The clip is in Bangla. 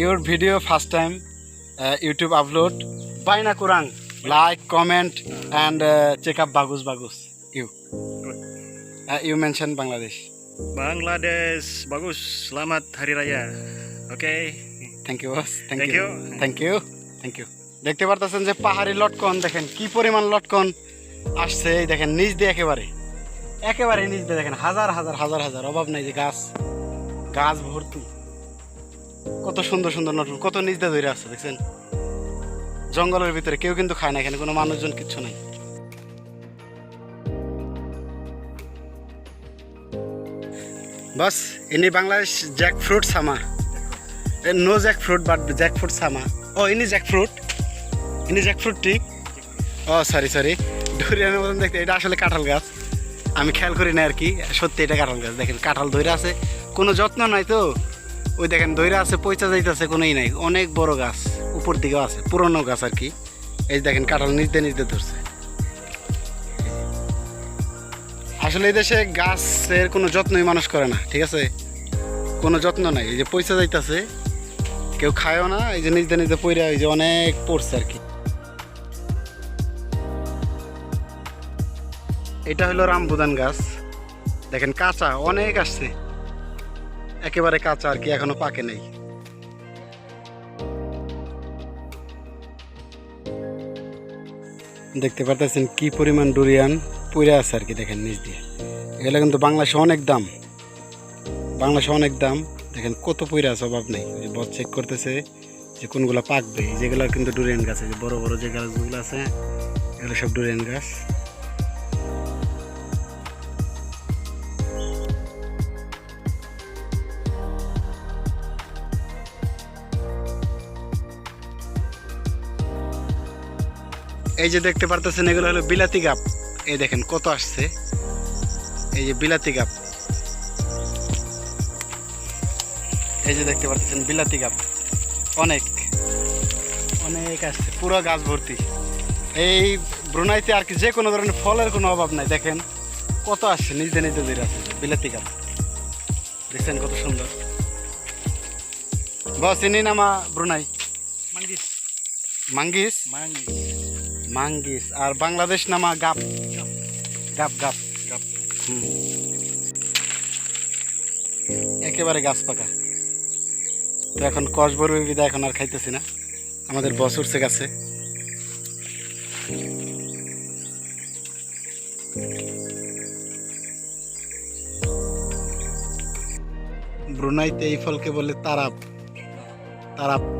Your video first time YouTube upload by না কুরাং like comment and check up বাগুস বাগুস you you mention Bangladesh Bangladesh বাগুস সালামাত হারি রাজা okay thank you thank you thank you thank you দেখতে পারতেছেন যে পাহাড়ি লটকন দেখেন কি পরিমাণ লটকন আসছে দেখেন নিজ দিয়ে একেবারে একেবারে নিজ দিয়ে দেখেন হাজার হাজার হাজার হাজার অভাব নাই যে গাছ গাছ ভর্তি। কত সুন্দর সুন্দর লটকন কত নিচ দিয়ে ধরে আসছে দেখছেন? জঙ্গলের ভিতরে কেউ কিন্তু খায় না এখানে, কোনো মানুষজন কিচ্ছু নাই। বস, ইনি বাংলাদেশ জ্যাক ফ্রুট সামা no jackfruit but jackfruit সামা ও, ইনি জ্যাক ফ্রুট ইনি জ্যাক ফ্রুট ঠিক ও সরি সরি ডুরিয়ানের মতন দেখতে, এটা আসলে কাঁঠাল গাছ। আমি খেয়াল করি না আর কি, সত্যি এটা কাঁঠাল গাছ। দেখেন, কাঁঠাল ধৈরা আছে, কোনো যত্ন নাই তো। ওই দেখেন ধৈরা আছে পয়সা যাইতেছে, কোনোই নাই। অনেক বড় গাছ, উপর দিকেও আছে, পুরনো গাছ আর কি। এই দেখেন, কাঁঠাল নিজে নিজে ধরছে। আসলে এই দেশে গাছের কোনো যত্নই মানুষ করে না, ঠিক আছে? কোনো যত্ন নাই। এই যে পয়সা যাইতেছে, কেউ খায়ও না, এই যে নিজে নিজে পইরা এই যে অনেক পড়ছে আর কি। এটা হলো রামবুদান গাছ। দেখেন, কাঁচা, অনেক আসছে। একেবারে কাঁচা আর কি, এখনও পাকে নেই। দেখতে পারতেছেন কি পরিমাণ ডুরিয়ান পইরা আছে আর কি, দেখেন নিচ দিয়ে। এগুলো কিন্তু বাংলাদেশে অনেক দাম। বাংলাদেশে অনেক দাম। দেখেন কত পইরা আছে, অভাব নেই। বদ চেক করতেছে যে কোনগুলো পাকবে। যেগুলো কিন্তু ডুরিয়ান গাছ আছে বড় বড় যে গাছগুলো আছে, এগুলো সব ডুরিয়ান গাছ। এই যে দেখতে পারতেছেন এগুলো হলো বিলাতি গাপ। এই দেখেন কত আসছে। এই যে বিলাতি গাপ। এই যে দেখতে পারতেছেন বিলাতি গাপ। অনেক। অনেক আসছে পুরো গাছ ভর্তি। এই ব্রুনাইতে আর কি যে কোনো ধরনের ফলের কোনো অভাব নাই। দেখেন কত আসছে নিজে নিজে ধরে আছে বিলাতি গাপ। দেখছেন কত সুন্দর। বস ইনি নামা ব্রুনাই। manggis মাঙ্গিস? manggis মাঙ্গিস আর বাংলাদেশ নামা গাপ। গাপ গাপ Gap. হুম। একেবারে গাছ পাকা। তো এখন কসবর বিদা এখন আর খাইতেছি না। আমাদের বস উঠছে গাছে। ব্রুনাইতে এই ফলকে বলে তারাপ। তারাপ।